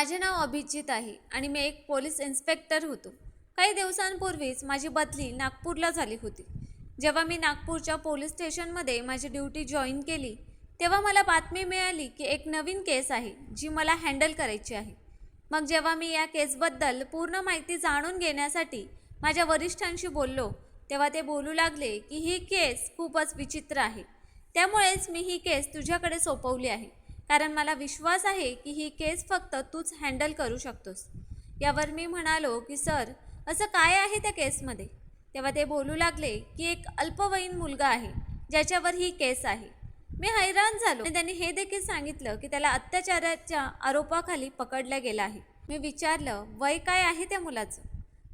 माझे नाव अभिजित आहे आणि मी एक पोलीस इन्स्पेक्टर होतो. काही दिवसांपूर्वीच माझी बदली नागपूरला झाली होती. जेव्हा मी नागपूरच्या पोलीस स्टेशनमध्ये माझी ड्युटी जॉईन केली तेव्हा मला बातमी मिळाली की एक नवीन केस आहे जी मला हँडल करायची आहे. मग जेव्हा मी या केसबद्दल पूर्ण माहिती जाणून घेण्यासाठी माझ्या वरिष्ठांशी बोललो तेव्हा ते बोलू लागले की ही केस खूपच विचित्र आहे. त्यामुळेच मी ही केस तुझ्याकडे सोपवली आहे. कारण मला विश्वास आहे की ही केस फक्त तूच हँडल करू शकतोस. यावर मी म्हणालो की सर असं काय आहे त्या केसमध्ये? तेव्हा ते बोलू लागले की एक अल्पवयीन मुलगा आहे ज्याच्यावर ही केस आहे. मी हैराण झालो. आणि त्यांनी हे देखील सांगितलं की त्याला अत्याचाराच्या आरोपाखाली पकडलं गेलं आहे. मी विचारलं वय काय आहे त्या मुलाचं?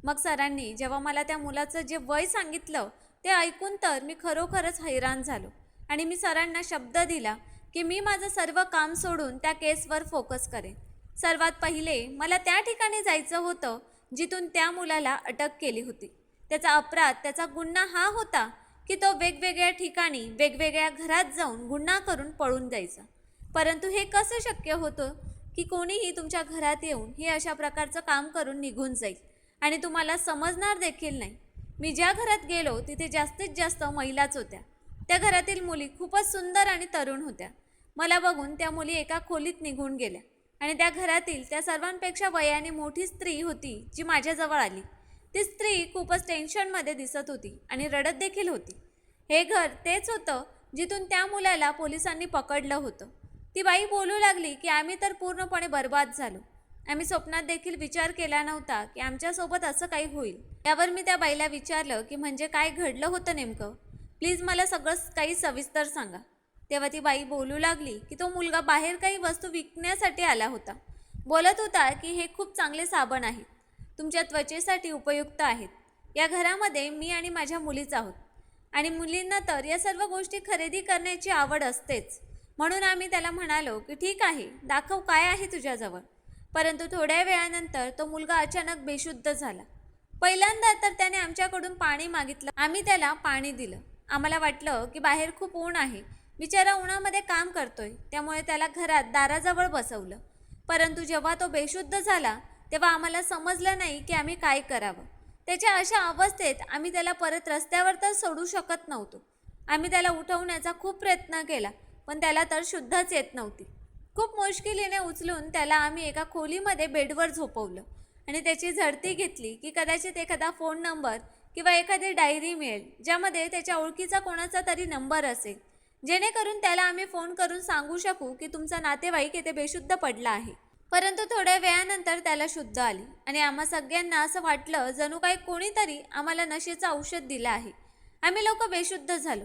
मग सरांनी जेव्हा मला त्या मुलाचं जे वय सांगितलं ते ऐकून तर मी खरोखरच हैराण झालो आणि मी सरांना शब्द दिला की मी माझं सर्व काम सोडून त्या केसवर फोकस करेन. सर्वात पहिले मला त्या ठिकाणी जायचं होतं जिथून त्या मुलाला अटक केली होती. त्याचा अपराध त्याचा गुन्हा हा होता की तो वेगवेगळ्या ठिकाणी वेगवेगळ्या घरात जाऊन गुन्हा करून पळून जायचा. परंतु हे कसं शक्य होतं की कोणीही तुमच्या घरात येऊन हे अशा प्रकारचं काम करून निघून जाईल? आणि तुम्हाला समजणार देखील नाही. मी ज्या घरात गेलो तिथे जास्तीत जास्त महिलाच होत्या. त्या घरातील मुली खूपच सुंदर आणि तरुण होत्या. मला बघून त्या मुली एका खोलीत निघून गेल्या आणि त्या घरातील त्या सर्वांपेक्षा वयाने मोठी स्त्री होती जी माझ्याजवळ आली. ती स्त्री खूपच टेन्शनमध्ये दिसत होती आणि रडत देखील होती. हे घर तेच होतं जिथून त्या मुलाला पोलिसांनी पकडलं होतं. ती बाई बोलू लागली की आम्ही तर पूर्णपणे बर्बाद झालो. आम्ही स्वप्नात देखील विचार केला नव्हता की आमच्यासोबत असं काही होईल. त्यावर मी त्या बाईला विचारलं की म्हणजे काय घडलं होतं नेमकं? प्लीज मला सगळं काही सविस्तर सांगा. तेव्हा ती बाई बोलू लागली की तो मुलगा बाहेर काही वस्तू विकण्यासाठी आला होता. बोलत होता की हे खूप चांगले साबण आहेत. तुमच्या त्वचेसाठी उपयुक्त आहेत. या घरामध्ये मी आणि माझ्या मुलीच आहोत. आणि मुलींना तर या सर्व गोष्टी खरेदी करण्याची आवड असतेच. म्हणून आम्ही त्याला म्हणालो की ठीक आहे दाखव काय आहे तुझ्याजवळ. परंतु थोड्या वेळानंतर तो मुलगा अचानक बेशुद्ध झाला. पहिल्यांदा तर त्याने आमच्याकडून पाणी मागितलं. आम्ही त्याला पाणी दिलं. आम्हाला वाटलं की बाहेर खूप ऊन आहे. बिचारा उन्हामध्ये काम करतोय. त्यामुळे त्याला घरात दाराजवळ बसवलं. परंतु जेव्हा तो बेशुद्ध झाला तेव्हा आम्हाला समजलं नाही की आम्ही काय करावं. त्याच्या अशा अवस्थेत आम्ही त्याला परत रस्त्यावर तर सोडू शकत नव्हतो. आम्ही त्याला उठवण्याचा खूप प्रयत्न केला पण त्याला तर शुद्धच येत नव्हती. खूप मुश्किलीने उचलून त्याला आम्ही एका खोलीमध्ये बेडवर झोपवलं आणि त्याची झडती घेतली की कदाचित एखादा फोन नंबर किंवा एखादी डायरी मिळेल ज्यामध्ये त्याच्या ओळखीचा कोणाचा तरी नंबर असेल. जेणेकरून त्याला आम्ही फोन करून सांगू शकू की तुमचा नातेवाईक येथे बेशुद्ध पडला आहे. परंतु थोड्या वेळानंतर त्याला शुद्ध आली आणि आम्हा सगळ्यांना असं वाटलं जणू काही कोणीतरी आम्हाला नशेचं औषध दिलं आहे. आम्ही लोक बेशुद्ध झालो.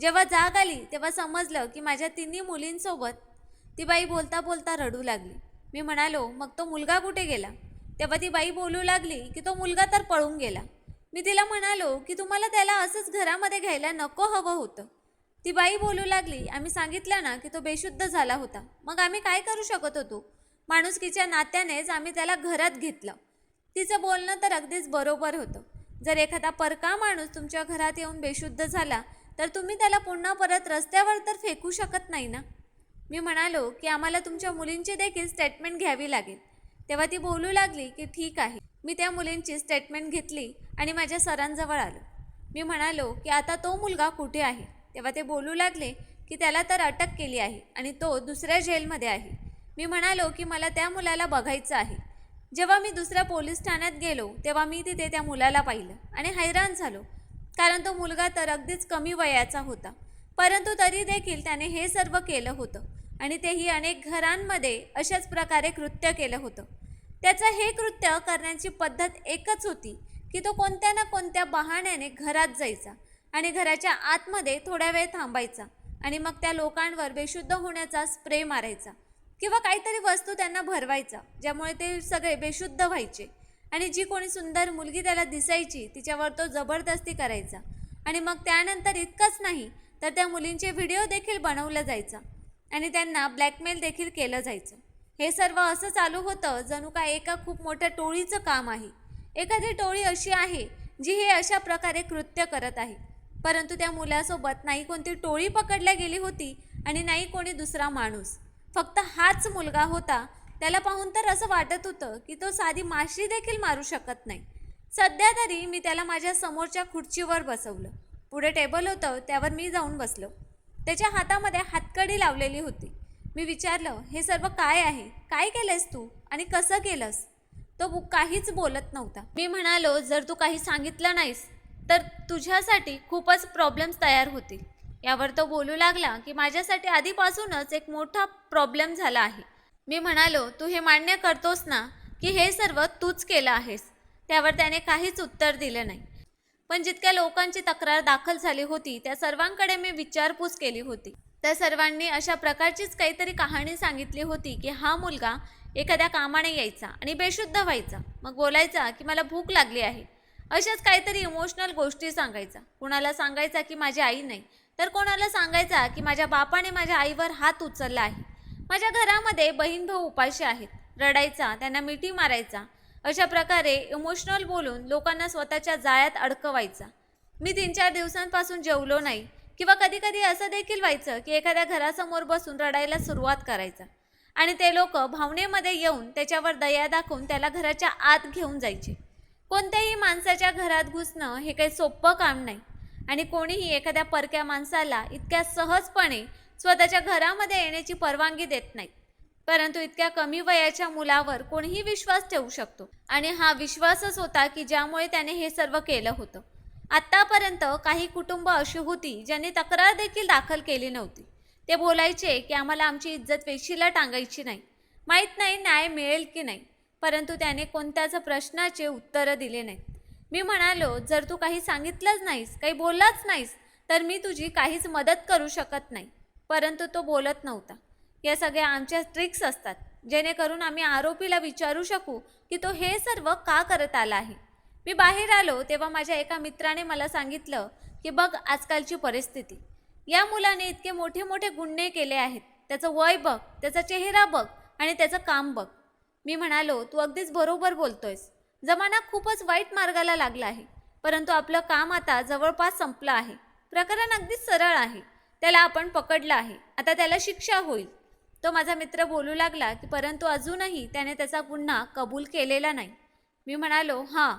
जेव्हा जाग आली तेव्हा समजलं की माझ्या तिन्ही मुलींसोबत ती बाई बोलता बोलता रडू लागली. मी म्हणालो मग तो मुलगा कुठे गेला? तेव्हा ती बाई बोलू लागली की तो मुलगा तर पळून गेला. मी तिला म्हणालो की तुम्हाला त्याला असंच घरामध्ये घ्यायला नको हवं होतं. ती बाई बोलू लागली. आम्ही सांगितलं ना की तो बेशुद्ध झाला होता. मग आम्ही काय करू शकत होतो? माणुसकीच्या नात्यानेच आम्ही त्याला घरात घेतलं. तिचं बोलणं तर अगदीच बरोबर होतं. जर एखादा परका माणूस तुमच्या घरात येऊन बेशुद्ध झाला तर तुम्ही त्याला पुन्हा परत रस्त्यावर तर फेकू शकत नाही ना? मी म्हणालो की आम्हाला तुमच्या मुलींची देखील स्टेटमेंट घ्यावी लागेल. तेव्हा ती बोलू लागली की ठीक आहे. मी त्या मुलींची स्टेटमेंट घेतली आणि माझ्या सरांजवळ आलो. मी म्हणालो की आता तो मुलगा कुठे आहे? तेव्हा ते बोलू लागले की त्याला तर अटक केली आहे आणि तो दुसऱ्या जेलमध्ये आहे. मी म्हणालो की मला त्या मुलाला बघायचं आहे. जेव्हा मी दुसऱ्या पोलीस ठाण्यात गेलो तेव्हा मी तिथे त्या मुलाला पाहिलं आणि हैराण झालो. कारण तो मुलगा तर अगदीच कमी वयाचा होता. परंतु तरी देखील त्याने हे सर्व केलं होतं आणि तेही अनेक घरांमध्ये अशाच प्रकारे कृत्य केलं होतं. त्याचं हे कृत्य करण्याची पद्धत एकच होती की तो कोणत्या ना कोणत्या बहाण्याने घरात जायचा. आणि घराच्या आतमध्ये थोड्या वेळ थांबायचा आणि मग त्या लोकांवर बेशुद्ध होण्याचा स्प्रे मारायचा किंवा काहीतरी वस्तू त्यांना भरवायचा ज्यामुळे ते सगळे बेशुद्ध व्हायचे. आणि जी कोणी सुंदर मुलगी त्याला दिसायची तिच्यावर तो जबरदस्ती करायचा. आणि मग त्यानंतर इतकंच नाही तर त्या मुलींचे व्हिडिओ देखील बनवलं जायचं आणि त्यांना ब्लॅकमेल देखील केलं जायचं. हे सर्व असं चालू होतं जणू काय एका खूप मोठ्या टोळीचं काम आहे. एखादी टोळी अशी आहे जी हे अशा प्रकारे कृत्य करत आहे. परंतु त्या मुलासोबत नाही कोणती टोळी पकडल्या गेली होती आणि नाही कोणी दुसरा माणूस. फक्त हाच मुलगा होता. त्याला पाहून तर असं वाटत होतं की तो साधी माशी देखील मारू शकत नाही. सध्या तरी मी त्याला माझ्या समोरच्या खुर्चीवर बसवलं. पुढे टेबल होतं त्यावर मी जाऊन बसलो. त्याच्या हातामध्ये हातकडी लावलेली होती. मी विचारलं हे सर्व काय आहे? काय केलंस तू? आणि कसं केलंस? तो काहीच बोलत नव्हता. मी म्हणालो जर तू काही सांगितलं नाहीस तर तुझ्यासाठी खूपच प्रॉब्लेम्स तयार होतील. यावर तो बोलू लागला की माझ्यासाठी आधीपासूनच एक मोठा प्रॉब्लेम झाला आहे. मी म्हणालो तू हे मान्य करतोस ना की हे सर्व तूच केलं आहेस? त्यावर त्याने काहीच उत्तर दिलं नाही. पण जितक्या लोकांची तक्रार दाखल झाली होती त्या सर्वांकडे मी विचारपूस केली होती. त्या सर्वांनी अशा प्रकारचीच काहीतरी कहाणी सांगितली होती की हा मुलगा एखाद्या कामाने यायचा आणि बेशुद्ध व्हायचा. मग बोलायचा की मला भूक लागली आहे. अशाच काहीतरी इमोशनल गोष्टी सांगायचा. कुणाला सांगायचा की माझी आई नाही तर कोणाला सांगायचा की माझ्या बापाने माझ्या आईवर हात उचलला आहे. माझ्या घरामध्ये बहीण भाऊ उपाशी आहेत. रडायचा त्यांना मिठी मारायचा अशा प्रकारे इमोशनल बोलून लोकांना स्वतःच्या जाळ्यात अडकवायचा. मी तीन चार दिवसांपासून जेवलो नाही किंवा कधी कधी असं देखील व्हायचं की एखाद्या घरासमोर बसून रडायला सुरुवात करायचा. आणि ते लोक भावनेमध्ये येऊन त्याच्यावर दया दाखवून त्याला घराच्या आत घेऊन जायचे. कोणत्याही माणसाच्या घरात घुसणं हे काही सोपं काम नाही. आणि कोणीही एखाद्या परक्या माणसाला इतक्या सहजपणे स्वतःच्या घरामध्ये येण्याची परवानगी देत नाहीत परंतु इतक्या कमी वयाच्या मुलावर कोणीही विश्वास ठेवू शकतो. आणि हा विश्वासच होता की ज्यामुळे त्याने हे सर्व केलं होतं. आत्तापर्यंत काही कुटुंब अशी होती ज्यांनी तक्रार देखील दाखल केली नव्हती. ते बोलायचे की आम्हाला आमची इज्जत वेशीला टांगायची नाही. माहीत नाही न्याय मिळेल की नाही. परंतु त्याने कोणत्याच प्रश्नाचे उत्तरं दिले नाहीत. मी म्हणालो जर तू काही सांगितलंच नाहीस काही बोललाच नाहीस तर मी तुझी काहीच मदत करू शकत नाही. परंतु तो बोलत नव्हता. या सगळ्या आमच्या ट्रिक्स असतात जेणेकरून आम्ही आरोपीला विचारू शकू की तो हे सर्व का करत आला आहे. मी बाहेर आलो तेव्हा माझ्या एका मित्राने मला सांगितलं की बघ आजकालची परिस्थिती. या मुलाने इतके मोठे मोठे गुन्हे केले आहेत. त्याचं वय बघ त्याचा चेहरा बघ आणि त्याचं काम बघ. मी म्हणालो तू अगदीच बरोबर बोलतोयस. जमाना खूपच वाईट मार्गाला लागला आहे. परंतु आपलं काम आता जवळपास संपलं आहे. प्रकरण अगदीच सरळ आहे. त्याला आपण पकडलं आहे. आता त्याला शिक्षा होईल. तो माझा मित्र बोलू लागला की परंतु अजूनही त्याने त्याचा गुन्हा कबूल केलेला नाही. मी म्हणालो हां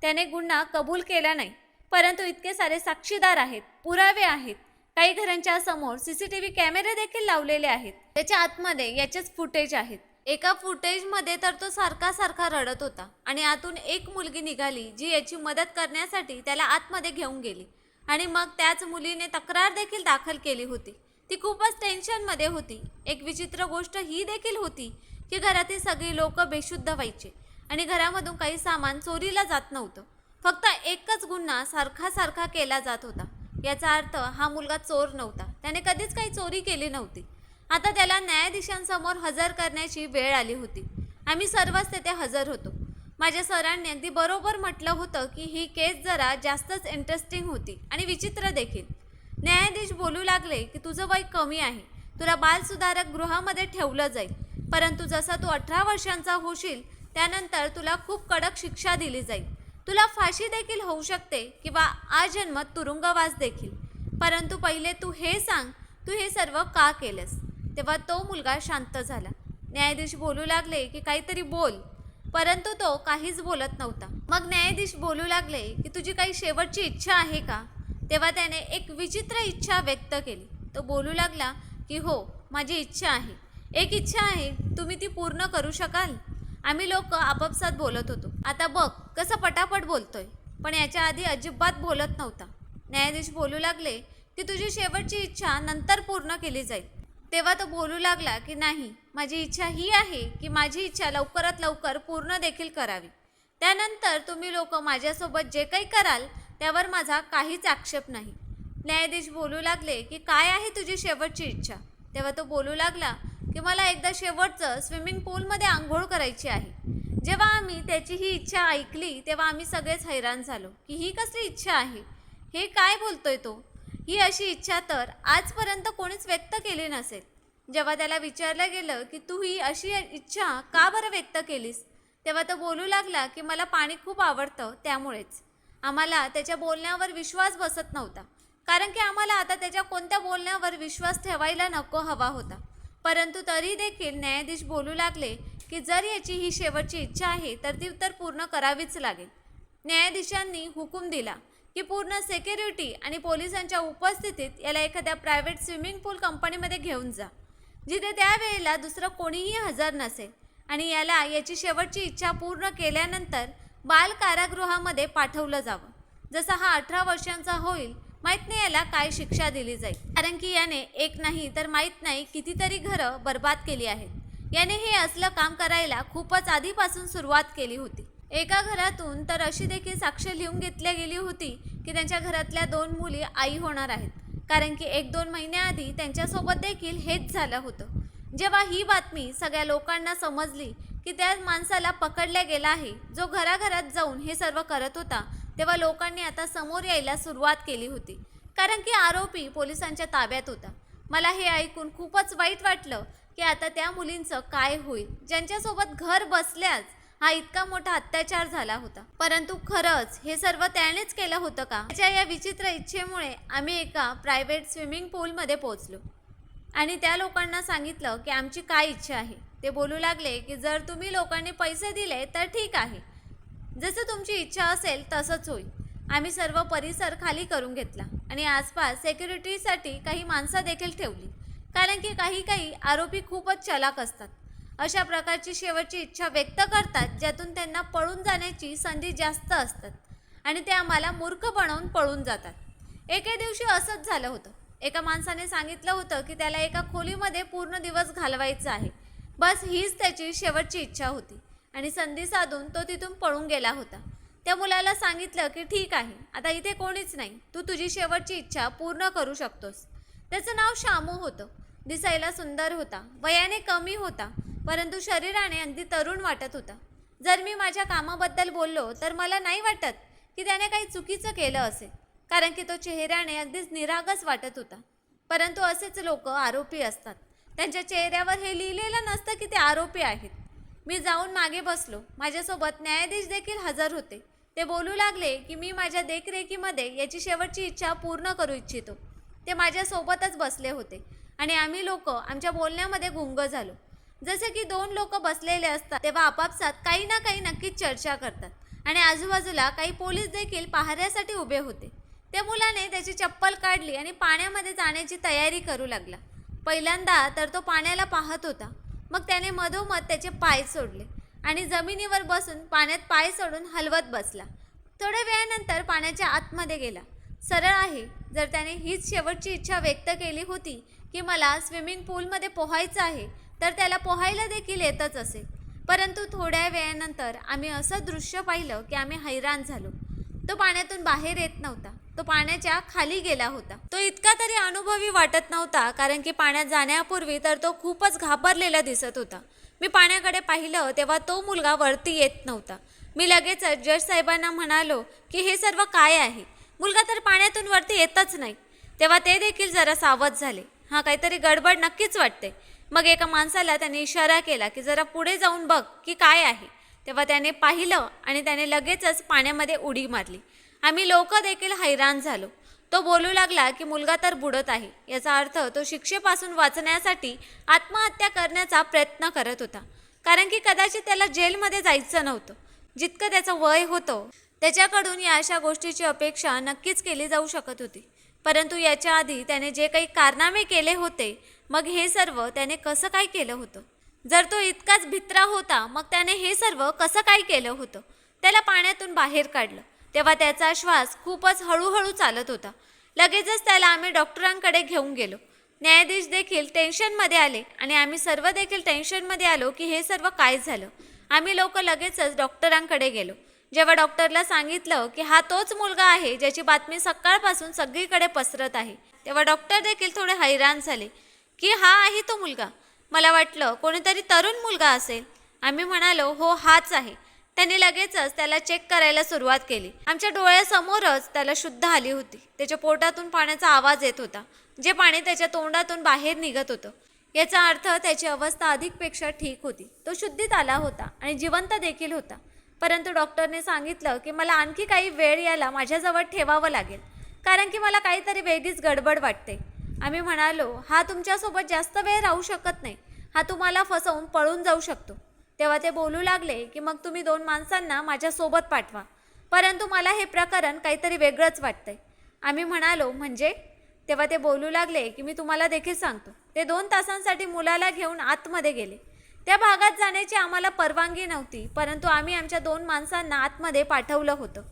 त्याने गुन्हा कबूल केला नाही. परंतु इतके सारे साक्षीदार आहेत पुरावे आहेत. काही घरांच्या समोर सी सी टी व्ही कॅमेरे देखील लावलेले आहेत. त्याच्या आतमध्ये याचेच फुटेज आहेत. एका फुटेजमध्ये तर तो सारखा सारखा रडत होता आणि आतून एक मुलगी निघाली जी याची मदत करण्यासाठी त्याला आतमध्ये घेऊन गेली. आणि मग त्याच मुलीने तक्रार देखील दाखल केली होती. ती खूपच टेन्शनमध्ये होती. एक विचित्र गोष्ट ही देखील होती की घरातील सगळी लोक बेशुद्ध व्हायचे आणि घरामधून काही सामान चोरीला जात नव्हतं. फक्त एकच गुन्हा सारखा सारखा केला जात होता. याचा अर्थ हा मुलगा चोर नव्हता. त्याने कधीच काही चोरी केली नव्हती. आता त्याला न्यायाधीशांसमोर हजर करण्याची वेळ आली होती. आम्ही सर्वच तेथे हजर होतो. माझ्या सरांनी अगदी बरोबर म्हटलं होतं की ही केस जरा जास्तच इंटरेस्टिंग होती आणि विचित्र देखील. न्यायाधीश बोलू लागले की तुझं वय कमी आहे. तुला बालसुधारक गृहामध्ये ठेवलं जाईल. परंतु जसा तू अठरा वर्षांचा होशील त्यानंतर तुला खूप कडक शिक्षा दिली जाईल. तुला फाशी देखील होऊ शकते किंवा आजन्म तुरुंगवास देखील. परंतु पहिले तू हे सांग तू हे सर्व का केलंस? तेव्हा तो मुलगा शांत झाला. न्यायाधीश बोलू लागले की काहीतरी बोल. परंतु तो काहीच बोलत नव्हता. मग न्यायाधीश बोलू लागले की तुझी काही शेवटची इच्छा आहे का? तेव्हा त्याने एक विचित्र इच्छा व्यक्त केली. तो बोलू लागला की हो माझी इच्छा आहे. एक इच्छा आहे तुम्ही ती पूर्ण करू शकाल? आम्ही लोक आपापसात बोलत होतो. आता बघ कसं पटापट बोलतोय. पण याच्या आधी अजिबात बोलत नव्हता. न्यायाधीश बोलू लागले की तुझी शेवटची इच्छा नंतर पूर्ण केली जाईल. तेव्हा तो बोलू लागला की नाही माझी इच्छा ही आहे की माझी इच्छा लवकरात लवकर पूर्ण देखील करावी. त्यानंतर तुम्ही लोक माझ्यासोबत जे काही कराल त्यावर माझा काहीच आक्षेप नाही. न्यायाधीश बोलू लागले की काय आहे तुझी शेवटची इच्छा? तेव्हा तो बोलू लागला की मला एकदा शेवटचं स्विमिंग पूलमध्ये आंघोळ करायची आहे. जेव्हा आम्ही त्याची ही इच्छा ऐकली तेव्हा आम्ही सगळेच हैराण झालो की ही कसली इच्छा आहे? हे काय बोलतोय तो? ही अशी इच्छा तर आजपर्यंत कोणीच व्यक्त केली नसेल. जेव्हा त्याला विचारलं गेलं की तू ही अशी इच्छा का बरं व्यक्त केलीस? तेव्हा तो बोलू लागला की मला पाणी खूप आवडतं त्यामुळेच. आम्हाला त्याच्या बोलण्यावर विश्वास बसत नव्हता. कारण की आम्हाला आता त्याच्या कोणत्या बोलण्यावर विश्वास ठेवायला नको हवा होता. परंतु तरी देखील न्यायाधीश बोलू लागले की जर याची ही शेवटची इच्छा आहे तर ती तर पूर्ण करावीच लागेल. न्यायाधीशांनी हुकूम दिला. की पूर्ण सेक्युरिटी आणि पोलिसांच्या उपस्थितीत याला एखाद्या प्रायव्हेट स्विमिंग पूल कंपनीमध्ये घेऊन जा. जिथे त्यावेळेला दुसरं कोणीही हजर नसेल. आणि याला याची शेवटची इच्छा पूर्ण केल्यानंतर बाल कारागृहामध्ये पाठवलं जावं. जसा हा अठरा वर्षांचा होईल माहीत नाही याला काय शिक्षा दिली जाईल. कारण की याने एक नाही तर माहीत नाही कितीतरी घरं बर्बाद केली आहेत. याने हे असलं काम करायला खूपच आधीपासून सुरुवात केली होती. एका घरातून तर अशी देखील साक्ष लिहून घेतल्या गेली होती की त्यांच्या घरातल्या दोन मुली आई होणार आहेत. कारण की एक दोन महिन्याआधी त्यांच्यासोबत देखील हेच झालं होतं. जेव्हा ही बातमी सगळ्या लोकांना समजली की त्या माणसाला पकडल्या गेला आहे जो घराघरात जाऊन हे सर्व करत होता तेव्हा लोकांनी आता समोर यायला सुरुवात केली होती. कारण की आरोपी पोलिसांच्या ताब्यात होता. मला हे ऐकून खूपच वाईट वाटलं की आता त्या मुलींचं काय होईल? ज्यांच्यासोबत घर बसल्याच हा इतका मोठा अत्याचार झाला होता. परंतु खरंच हे सर्व त्यानेच केलं होतं का? त्याच्या या विचित्र इच्छेमुळे आम्ही एका प्रायव्हेट स्विमिंग पूलमध्ये पोहोचलो. आणि त्या लोकांना सांगितलं की आमची काय इच्छा आहे? ते बोलू लागले की जर तुम्ही लोकांनी पैसे दिले तर ठीक आहे. जसं तुमची इच्छा असेल तसंच होईल. आम्ही सर्व परिसर खाली करून घेतला आणि आसपास सेक्युरिटीसाठी काही माणसं देखील ठेवली. कारण की काही काही आरोपी खूपच चलाक असतात. अशा प्रकारची शेवटची इच्छा व्यक्त करतात ज्यातून त्यांना पळून जाण्याची संधी जास्त असतात आणि ते आम्हाला मूर्ख बनवून पळून जातात. एके दिवशी असंच झालं होतं. एका माणसाने सांगितलं होतं की त्याला एका खोलीमध्ये पूर्ण दिवस घालवायचा आहे. बस हीच त्याची शेवटची इच्छा होती आणि संधी साधून तो तिथून पळून गेला होता. त्या मुलाला सांगितलं की ठीक आहे आता इथे कोणीच नाही. तू तुझी शेवटची इच्छा पूर्ण करू शकतोस. त्याचं नाव शामू होतं. दिसायला सुंदर होता. वयाने कमी होता परंतु शरीराने अगदी तरुण वाटत होता. जर मी माझ्या कामाबद्दल बोललो तर मला नाही वाटत की त्याने काही चुकीचं केलं असेल कारण की तो चेहऱ्याने अगदीच निरागस वाटत होता. परंतु असेच लोक आरोपी असतात. त्यांच्या चेहऱ्यावर हे लिहिलेलं नसतं की ते आरोपी आहेत. मी जाऊन मागे बसलो. माझ्यासोबत न्यायाधीश देखील हजर होते. ते बोलू लागले की मी माझ्या देखरेखीमध्ये याची शेवटची इच्छा पूर्ण करू इच्छितो. ते माझ्यासोबतच बसले होते. आणि आम्ही लोक आमच्या बोलण्यामध्ये गुंग झालो. जसे की दोन लोक बसलेले असतात तेव्हा आपापसात काही ना काही नक्कीच चर्चा करतात. आणि आजूबाजूला काही पोलीस देखील पाहण्यासाठी उभे होते. त्या मुलाने त्याची चप्पल काढली आणि पाण्यामध्ये जाण्याची तयारी करू लागला. पहिल्यांदा तर तो पाण्याला पाहत होता. मग त्याने मधोमध त्याचे पाय सोडले आणि जमिनीवर बसून पाण्यात पाय सोडून हलवत बसला. थोड्या वेळानंतर पाण्याच्या आतमध्ये गेला. सरळ आहे जर त्याने हीच शेवटची इच्छा व्यक्त केली होती की मला स्विमिंग पूलमध्ये पोहायचं आहे तर त्याला पोहायला देखील येतच असेल परंतु थोड्या वेळानंतर आम्ही असं दृश्य पाहिलं की आम्ही हैराण झालो. तो पाण्यातून बाहेर येत नव्हता. तो पाण्याच्या खाली गेला होता. तो इतका तरी अनुभवी वाटत नव्हता कारण की पाण्यात जाण्यापूर्वी तर तो खूपच घाबरलेला दिसत होता. मी पाण्याकडे पाहिलं तेव्हा तो मुलगा वरती येत नव्हता. मी लगेचच जज साहेबांना म्हणालो की हे सर्व काय आहे? मुलगा तर पाण्यातून वरती येतच नाही. तेव्हा ते देखील जरा सावध झाले. हा काहीतरी गडबड नक्कीच वाटते. मग एका माणसाला त्याने इशारा केला की जरा पुढे जाऊन बघ की काय आहे. तेव्हा त्याने पाहिलं आणि त्याने लगेचच पाण्यामध्ये उडी मारली. आम्ही लोक देखील हैराण झालो. तो बोलू लागला की मुलगा तर बुडत आहे. याचा अर्थ तो शिक्षेपासून वाचण्यासाठी आत्महत्या करण्याचा प्रयत्न करत होता. कारण की कदाचित त्याला जेलमध्ये जायचं नव्हतं. जितकं त्याचं वय होतं त्याच्याकडून या अशा गोष्टीची अपेक्षा नक्कीच केली जाऊ शकत होती. परंतु याच्या आधी त्याने जे काही कारनामे केले होते मग हे सर्व त्याने कसं काय केलं होतं? जर तो इतकाच भित्रा होता मग त्याने हे सर्व कसं काय केलं होतं? त्याला पाण्यातून बाहेर काढलं. तेव्हा त्याचा श्वास खूपच हळूहळू चालत होता. लगेचच त्याला आम्ही डॉक्टरांकडे घेऊन गेलो. न्यायाधीश देखील टेन्शनमध्ये आले आणि आम्ही सर्व देखील टेन्शनमध्ये आलो की हे सर्व काय झालं. आम्ही लोक लगेचच डॉक्टरांकडे गेलो. जेव्हा डॉक्टरला सांगितलं की हा तोच मुलगा आहे ज्याची बातमी सकाळपासून सगळीकडे पसरत आहे तेव्हा डॉक्टर देखील थोडे हैराण झाले की हा आहे तो मुलगा. मला वाटलं कोणीतरी तरुण मुलगा असेल. आम्ही म्हणालो हो हाच आहे. त्यांनी लगेचच त्याला चेक करायला सुरुवात केली. आमच्या डोळ्यासमोरच त्याला शुद्ध आली होती. त्याच्या पोटातून पाण्याचा आवाज येत होता जे पाणी त्याच्या तोंडातून बाहेर निघत होतं. याचा अर्थ त्याची अवस्था अधिकपेक्षा ठीक होती. तो शुद्धीत आला होता आणि जिवंत देखील होता. परंतु डॉक्टरने सांगितलं की मला आणखी काही वेळ याला माझ्याजवळ ठेवावं लागेल. कारण की मला काहीतरी वेगळीच गडबड वाटते. आम्ही म्हणालो हा तुमच्यासोबत जास्त वेळ राहू शकत नाही. हा तुम्हाला फसवून पळून जाऊ शकतो. तेव्हा ते बोलू लागले की मग तुम्ही दोन माणसांना माझ्यासोबत पाठवा. परंतु मला हे प्रकरण काहीतरी वेगळंच वाटतंय. आम्ही म्हणालो म्हणजे? तेव्हा ते बोलू लागले की मी तुम्हाला देखील सांगतो. ते दोन तासांसाठी मुलाला घेऊन आतमध्ये गेले. त्या भागात जाण्याची आम्हाला परवानगी नव्हती परंतु आम्ही आमच्या दोन माणसांना आतमध्ये पाठवलं होतं.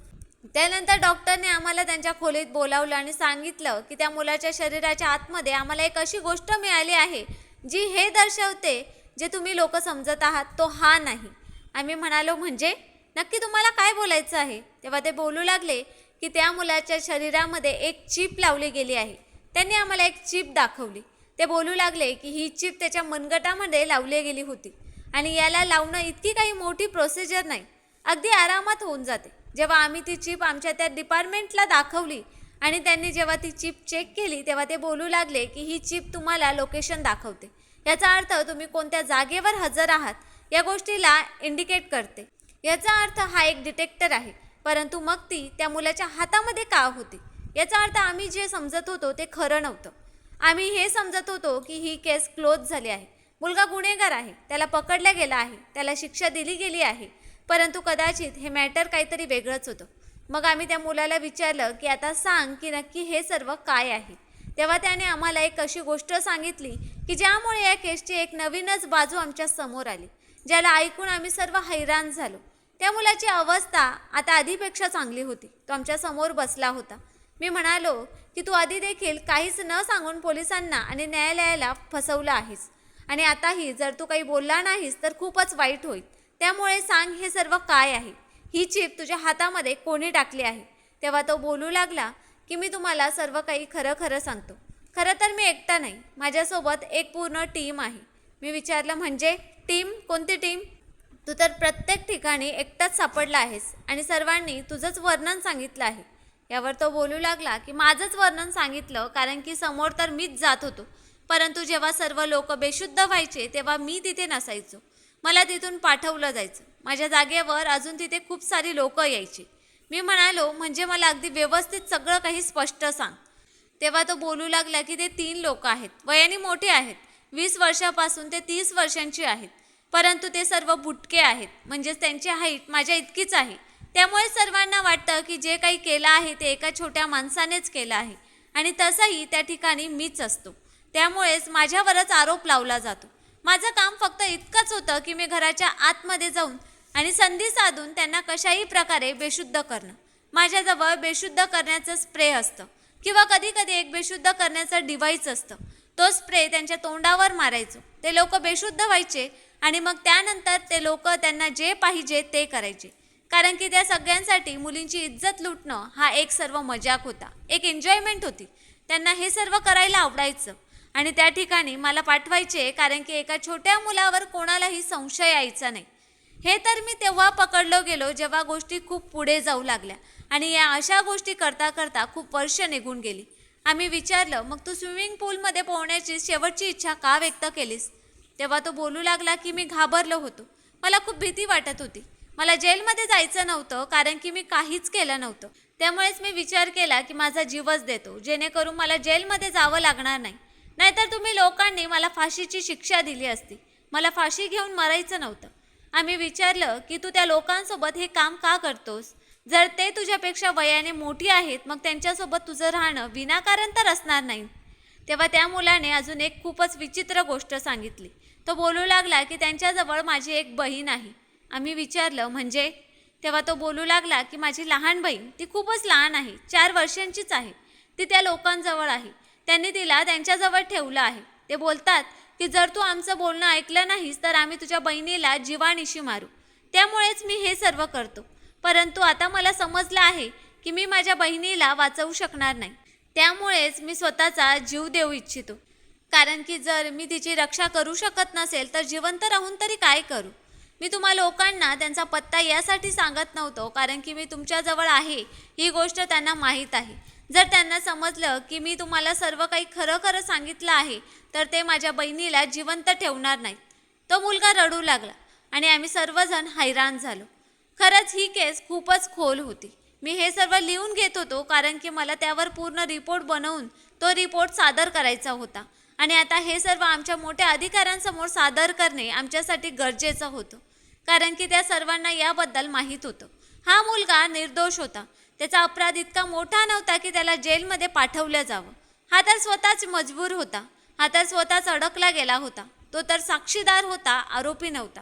त्यानंतर डॉक्टरने आम्हाला त्यांच्या खोलीत बोलावलं आणि सांगितलं की त्या मुलाच्या शरीराच्या आतमध्ये आम्हाला एक अशी गोष्ट मिळाली आहे जी हे दर्शवते जे तुम्ही लोक समजत आहात तो हा नाही. आम्ही म्हणालो म्हणजे? नक्की तुम्हाला काय बोलायचं आहे? तेव्हा ते बोलू लागले की त्या मुलाच्या शरीरामध्ये एक चीप लावली गेली आहे. त्यांनी आम्हाला एक चीप दाखवली. ते बोलू लागले की ही चिप त्याच्या मनगटामध्ये लावली गेली होती. आणि याला लावणं इतकी काही मोठी प्रोसिजर नाही. अगदी आरामात होऊन जाते. जेव्हा आम्ही ती चिप आमच्या त्या डिपार्टमेंटला दाखवली आणि त्यांनी जेव्हा ती चिप चेक केली तेव्हा ते बोलू लागले की ही चिप तुम्हाला लोकेशन दाखवते. याचा अर्थ तुम्ही कोणत्या जागेवर हजर आहात या गोष्टीला इंडिकेट करते. याचा अर्थ हा एक डिटेक्टर आहे परंतु मग ती त्या मुलाच्या हातामध्ये का होती? याचा अर्थ आम्ही जे समजत होतो ते खरं नव्हतं. आम्ही हे समजत होतो की ही केस क्लोज झाली आहे. मुलगा गुन्हेगार आहे. त्याला पकडला गेला आहे. त्याला शिक्षा दिली गेली आहे. परंतु कदाचित हे मॅटर काहीतरी वेगळंच होतं. मग आम्ही त्या मुलाला विचारलं की आता सांग की नक्की हे सर्व काय आहे? तेव्हा त्याने आम्हाला एक अशी गोष्ट सांगितली की ज्यामुळे या केसची एक नवीनच बाजू आमच्यासमोर आली ज्याला ऐकून आम्ही सर्व हैराण झालो. त्या मुलाची अवस्था आता आधीपेक्षा चांगली होती. तो आमच्यासमोर बसला होता. मी म्हणालो की तू आधी देखील काहीच न सांगून पोलिसांना आणि न्यायालयाला फसवलं आहेस. आणि आताही जर तू काही बोलला नाहीस तर खूपच वाईट होईल. त्यामुळे सांग हे सर्व काय आहे? ही चिप तुझ्या हातामध्ये कोणी टाकली आहे? तेव्हा तो बोलू लागला की मी तुम्हाला सर्व काही खरं खरं सांगतो. खरं तर मी एकटा नाही. माझ्यासोबत एक पूर्ण टीम आहे. मी विचारलं म्हणजे टीम? कोणती टीम? तू तर प्रत्येक ठिकाणी एकटाच सापडला आहेस आणि सर्वांनी तुझंच वर्णन सांगितलं आहे. यावर तो बोलू लागला की माझंच वर्णन सांगितलं कारण की समोर तर मीच जात होतो. परंतु जेव्हा सर्व लोक बेशुद्ध व्हायचे तेव्हा मी तिथे नसायचो. मला तिथून पाठवलं जायचं. माझ्या जागेवर अजून तिथे खूप सारी लोक यायची. मी म्हणालो म्हणजे मला अगदी व्यवस्थित सगळं काही स्पष्ट सांग. तेव्हा तो बोलू लागला की ते तीन लोक आहेत. वयाने मोठे आहेत. वीस वर्षापासून ते तीस वर्षांची आहेत. परंतु ते सर्व बुटके आहेत. म्हणजेच त्यांची हाईट माझ्या इतकीच आहे. त्यामुळे सर्वांना वाटतं की जे काही केलं आहे ते एका छोट्या माणसानेच केलं आहे. आणि तसंही त्या ठिकाणी मीच असतो. त्यामुळेच माझ्यावरच आरोप लावला जातो. माझं काम फक्त इतकंच होतं की मी घराच्या आतमध्ये जाऊन आणि संधी साधून त्यांना कशाही प्रकारे बेशुद्ध करणं. माझ्याजवळ बेशुद्ध करण्याचं स्प्रे असतं किंवा कधीकधी एक बेशुद्ध करण्याचं डिव्हाइस असतं. तो स्प्रे त्यांच्या तोंडावर मारायचो. ते लोक बेशुद्ध व्हायचे आणि मग त्यानंतर ते लोक त्यांना जे पाहिजे ते करायचे. कारण की त्या सगळ्यांसाठी मुलींची इज्जत लुटणं हा एक सर्व मजाक होता. एक एन्जॉयमेंट होती. त्यांना हे सर्व करायला आवडायचं. आणि त्या ठिकाणी मला पाठवायचे कारण की एका छोट्या मुलावर कोणालाही संशय यायचा नाही. हे तर मी तेव्हा पकडलो गेलो जेव्हा गोष्टी खूप पुढे जाऊ लागल्या. आणि या अशा गोष्टी करता करता खूप वर्ष निघून गेली. आम्ही विचारलं मग तू स्विमिंग पूलमध्ये पोहण्याची शेवटची इच्छा का व्यक्त केलीस? तेव्हा तो बोलू लागला की मी घाबरलो होतो. मला खूप भीती वाटत होती. मला जेलमध्ये जायचं नव्हतं कारण की मी काहीच केलं नव्हतं. त्यामुळेच मी विचार केला की माझा जीवच देतो जेणेकरून मला जेलमध्ये जावं लागणार नाही. नाहीतर तुम्ही लोकांनी मला फाशीची शिक्षा दिली असती. मला फाशी घेऊन मरायचं नव्हतं. आम्ही विचारलं की तू त्या लोकांसोबत हे काम का करतोस? जर ते तुझ्यापेक्षा वयाने मोठी आहेत मग त्यांच्यासोबत तुझं राहणं विनाकारण तर असणार नाही. तेव्हा त्या मुलाने अजून एक खूपच विचित्र गोष्ट सांगितली. तो बोलू लागला की त्यांच्याजवळ माझी एक बहीण आहे. आम्ही विचारलं म्हणजे? तेव्हा तो बोलू लागला की माझी लहान बहीण ती खूपच लहान आहे चार वर्षांचीच आहे. ती त्या लोकांजवळ आहे. त्यांनी तिला त्यांच्याजवळ ठेवलं आहे. ते बोलतात की जर तू आमचं बोलणं ऐकलं नाहीस तर आम्ही तुझ्या बहिणीला जीवानिशी मारू. त्यामुळेच मी हे सर्व करतो. परंतु आता मला समजलं आहे की मी माझ्या बहिणीला वाचवू शकणार नाही. त्यामुळेच मी स्वतःचा जीव देऊ इच्छितो. कारण की जर मी तिची रक्षा करू शकत नसेल तर जिवंत राहून तरी काय करू? मी तुम्हा लोकांना त्यांचा पत्ता यासाठी सांगत नव्हतो कारण की मी तुमच्याजवळ आहे ही गोष्ट त्यांना माहीत आहे. जर त्यांना समजलं की मी तुम्हाला सर्व काही खरं खरं सांगितलं आहे तर ते माझ्या बहिणीला जिवंत ठेवणार नाहीत. तो मुलगा रडू लागला आणि आम्ही सर्वजण हैराण झालो. खरंच ही केस खूपच खोल होती. मी हे सर्व लिहून घेत होतो कारण की मला त्यावर पूर्ण रिपोर्ट बनवून तो रिपोर्ट सादर करायचा होता. आणि आता हे सर्व आमच्या मोठ्या अधिकाऱ्यांसमोर सादर करणे आमच्यासाठी गरजेचं होतं. कारण की त्या सर्वांना याबद्दल माहीत होतं. हा मुलगा निर्दोष होता. त्याचा अपराध इतका मोठा नव्हता की त्याला जेलमध्ये पाठवलं जावं. हा तर स्वतःच मजबूर होता. हा तर स्वतःच अडकला गेला होता. तो तर साक्षीदार होता आरोपी नव्हता.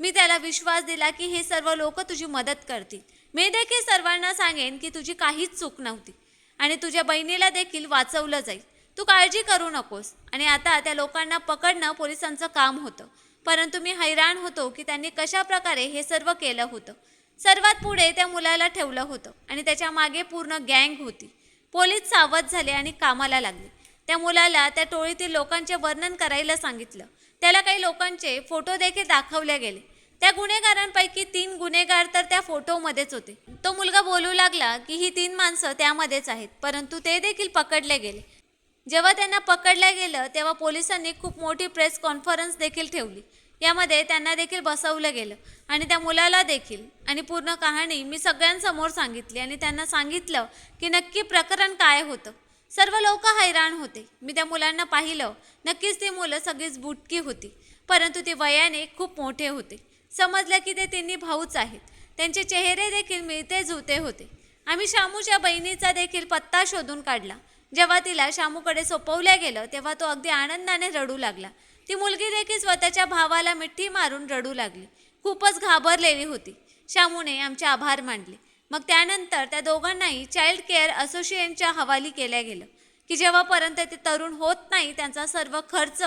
मी त्याला विश्वास दिला की हे सर्व लोक तुझी मदत करतील. मी देखील सर्वांना सांगेन की तुझी काहीच चूक नव्हती. आणि तुझ्या बहिणीला देखील वाचवलं जाईल. तू काळजी करू नकोस. आणि आता त्या लोकांना पकडणं पोलिसांचं काम होतं. परंतु मी हैराण होतो की त्यांनी कशा प्रकारे हे सर्व केलं होतं. सर्वात पुढे त्या मुलाला ठेवलं होतं आणि त्याच्यामागे पूर्ण गँग होती. पोलीस सावध झाले आणि कामाला लागले. त्या मुलाला त्या टोळीतील लोकांचे वर्णन करायला सांगितलं. त्याला काही लोकांचे फोटो देखील दाखवले गेले. त्या गुन्हेगारांपैकी तीन गुन्हेगार तर त्या फोटोमध्येच होते. तो मुलगा बोलू लागला की ही तीन माणसं त्यामध्येच आहेत परंतु ते देखील पकडले गेले. जेव्हा त्यांना पकडलं गेलं तेव्हा पोलिसांनी खूप मोठी प्रेस कॉन्फरन्स देखील ठेवली. यामध्ये त्यांना देखील बसवलं गेलं आणि त्या मुलाला देखील. आणि पूर्ण कहाणी मी सगळ्यांसमोर सांगितली आणि त्यांना सांगितलं की नक्की प्रकरण काय होतं. सर्व लोक हैराण होते. मी त्या मुलांना पाहिलं. नक्कीच ती मुलं सगळीच बुटकी होती. परंतु ते वयाने खूप मोठे होते. समजलं की ते तिन्ही भाऊच आहेत. त्यांचे चेहरे देखील मिळते जुळते होते. आम्ही शामूच्या बहिणीचा देखील पत्ता शोधून काढला. जेव्हा तिला शामूकडे सोपवल्या गेलं तेव्हा तो अगदी आनंदाने रडू लागला. ती मुलगी देखील स्वतःच्या भावाला मिठी मारून रडू लागली. खूपच घाबरलेली होती. शामूने आमचे आभार मानले. मग त्यानंतर त्या दोघांनाही चाइल्ड केअर असोसिएशनच्या हवाली केल्या गेलं. की जेव्हापर्यंत ते तरुण होत नाही त्यांचा सर्व खर्च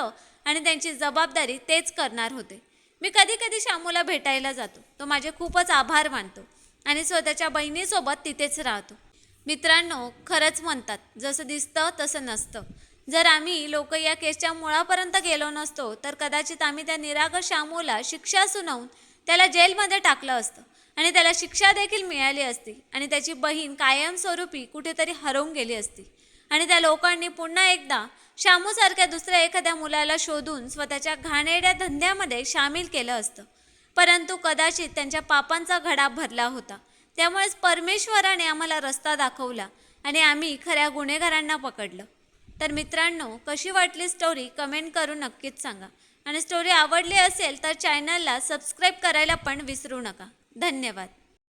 आणि त्यांची जबाबदारी तेच करणार होते. मी कधी कधी शामूला भेटायला जातो. तो माझे खूपच आभार मानतो आणि स्वतःच्या बहिणीसोबत तिथेच राहतो. मित्रांनो खरंच म्हणतात जसं दिसतं तसं नसतं. जर आम्ही लोक या केसच्या मुळापर्यंत गेलो नसतो तर कदाचित आम्ही त्या निरागर शामूला शिक्षा सुनावून त्याला जेलमध्ये टाकलं असतं आणि त्याला शिक्षा देखील मिळाली असती आणि त्याची बहीण कायमस्वरूपी कुठेतरी हरवून गेली असती. आणि त्या लोकांनी पुन्हा एकदा शामूसारख्या दुसऱ्या एखाद्या मुलाला शोधून स्वतःच्या घाणेरड्या धंद्यामध्ये सामील केलं असतं. परंतु कदाचित त्यांच्या पापांचा घडा भरला होता. त्यामुळेच परमेश्वराने आम्हाला रस्ता दाखवला आणि आम्ही खऱ्या गुन्हेगारांना पकडलं. तर मित्रांनो कशी वाटली स्टोरी कमेंट करून नक्कीच सांगा. आणि स्टोरी आवडली असेल तर चॅनलला सबस्क्राईब करायला पण विसरू नका. धन्यवाद.